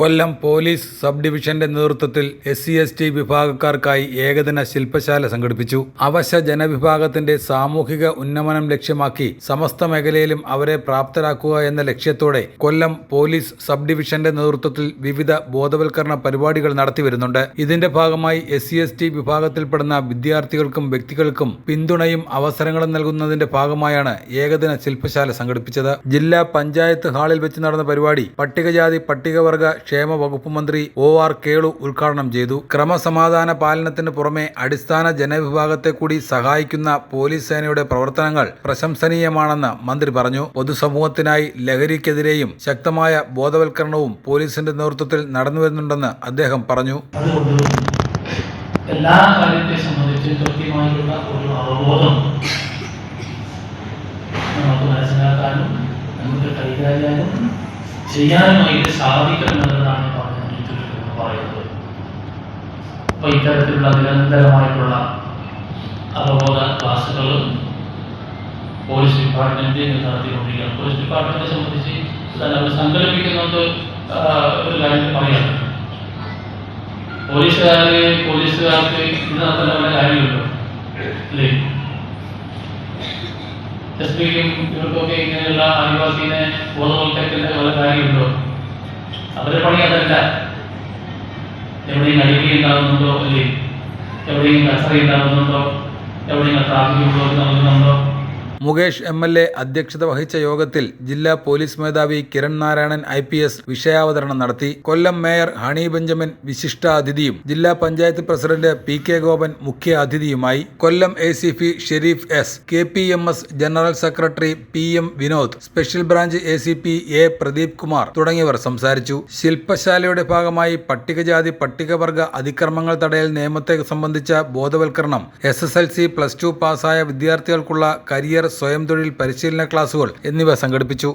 കൊല്ലം police sub ഡിവിഷന്റെ നേതൃത്വത്തിൽ S C S T വിഭാഗക്കാർക്കായി ഏകദിന ശില്പശാല സംഘടിപ്പിച്ചു. അവശ ജനവിഭാഗത്തിന്റെ സാമൂഹിക ഉന്നമനം ലക്ഷ്യമാക്കി സമസ്ത മേഖലയിലും അവരെ പ്രാപ്തരാക്കുക എന്ന ലക്ഷ്യത്തോടെ കൊല്ലം പോലീസ് സബ് ഡിവിഷന്റെ നേതൃത്വത്തിൽ വിവിധ ബോധവൽക്കരണ പരിപാടികൾ നടത്തിവരുന്നുണ്ട് ഇതിന്റെ ഭാഗമായി എസ് സി എസ് ടി വിഭാഗത്തിൽപ്പെടുന്ന വിദ്യാർത്ഥികൾക്കും വ്യക്തികൾക്കും പിന്തുണയും അവസരങ്ങളും നൽകുന്നതിന്റെ ഭാഗമായാണ് ഏകദിന ശില്പശാല സംഘടിപ്പിച്ചത്. ജില്ലാ പഞ്ചായത്ത് ഹാളിൽ വെച്ച് നടന്ന പരിപാടി പട്ടികജാതി പട്ടികവർഗ ക്ഷേമ വകുപ്പ് മന്ത്രി ഒ ആർ കേളു ഉദ്ഘാടനം ചെയ്തു. ക്രമസമാധാന പാലനത്തിന് പുറമെ അടിസ്ഥാന ജനവിഭാഗത്തെ കൂടി സഹായിക്കുന്ന പോലീസ് സേനയുടെ പ്രവർത്തനങ്ങൾ പ്രശംസനീയമാണെന്ന് മന്ത്രി പറഞ്ഞു. പൊതുസമൂഹത്തിനായി ലഹരിക്കെതിരെയും ശക്തമായ ബോധവൽക്കരണവും പോലീസിന്റെ നേതൃത്വത്തിൽ നടന്നുവരുന്നുണ്ടെന്ന് അദ്ദേഹം പറഞ്ഞു. എല്ലാ കാര്യത്തെ സംബന്ധിച്ച് കൃത്യമായിട്ടുള്ള ഒരു അവബോധം ചെയ്യാനുമായിട്ട് പറഞ്ഞ പറയുന്നത്. അപ്പൊ ഇത്തരത്തിലുള്ള നിരന്തരമായിട്ടുള്ള അവബോധ ക്ലാസ്സുകളും പോലീസ് ഡിപ്പാർട്ട്മെന്റ് നടത്തിക്കൊണ്ടിരിക്കുകയാണ്. പോലീസ് ഡിപ്പാർട്ട്മെന്റിനെ സംബന്ധിച്ച് അവർ സംഘടിപ്പിക്കുന്നുണ്ട് ഒരു കാര്യം പറയാം. പോലീസുകാര് പോലീസുകാർക്ക് ഇത് നടത്തേണ്ട കാര്യമുണ്ടോ അല്ലേ? പിക്കും ഇവർക്കൊക്കെ ഇങ്ങനെയുള്ള ആദിവാസീനെ ബോധവൽക്കരിക്കേണ്ട വല്ല കാര്യമുണ്ടോ അവരുടെ പണി അതല്ല. എവിടെയും അടിപിടി ഉണ്ടാകുന്നുണ്ടോ? അല്ലേ? എവിടെയും കച്ചറ ഉണ്ടാകുന്നുണ്ടോ? എവിടെയും ട്രാഫിക് ഉണ്ടോ നടക്കുന്നുണ്ടോ മുകേഷ് എം എൽ എ അധ്യക്ഷത വഹിച്ച യോഗത്തിൽ ജില്ലാ പോലീസ് മേധാവി Kiran Narayanan I P S വിഷയാവതരണം നടത്തി. കൊല്ലം മേയർ ഹണി ബെഞ്ചമിൻ വിശിഷ്ടാതിഥിയും ജില്ലാ panchayat president P K Gopan മുഖ്യ അതിഥിയുമായി Kollam A C P Sherif S K P M S general secretary P M Vinod special branch A C P A Pradeep Kumar തുടങ്ങിയവർ സംസാരിച്ചു. ശില്പശാലയുടെ ഭാഗമായി പട്ടികജാതി പട്ടികവർഗ അതിക്രമങ്ങൾ തടയൽ നിയമത്തെ സംബന്ധിച്ച ബോധവൽക്കരണം S S L C plus two പാസ്സായ വിദ്യാർത്ഥികൾക്കുള്ള കരിയർ സ്വയം തൊഴിൽ പരിശീലന ക്ലാസുകൾ എന്നിവ സംഘടിപ്പിച്ചു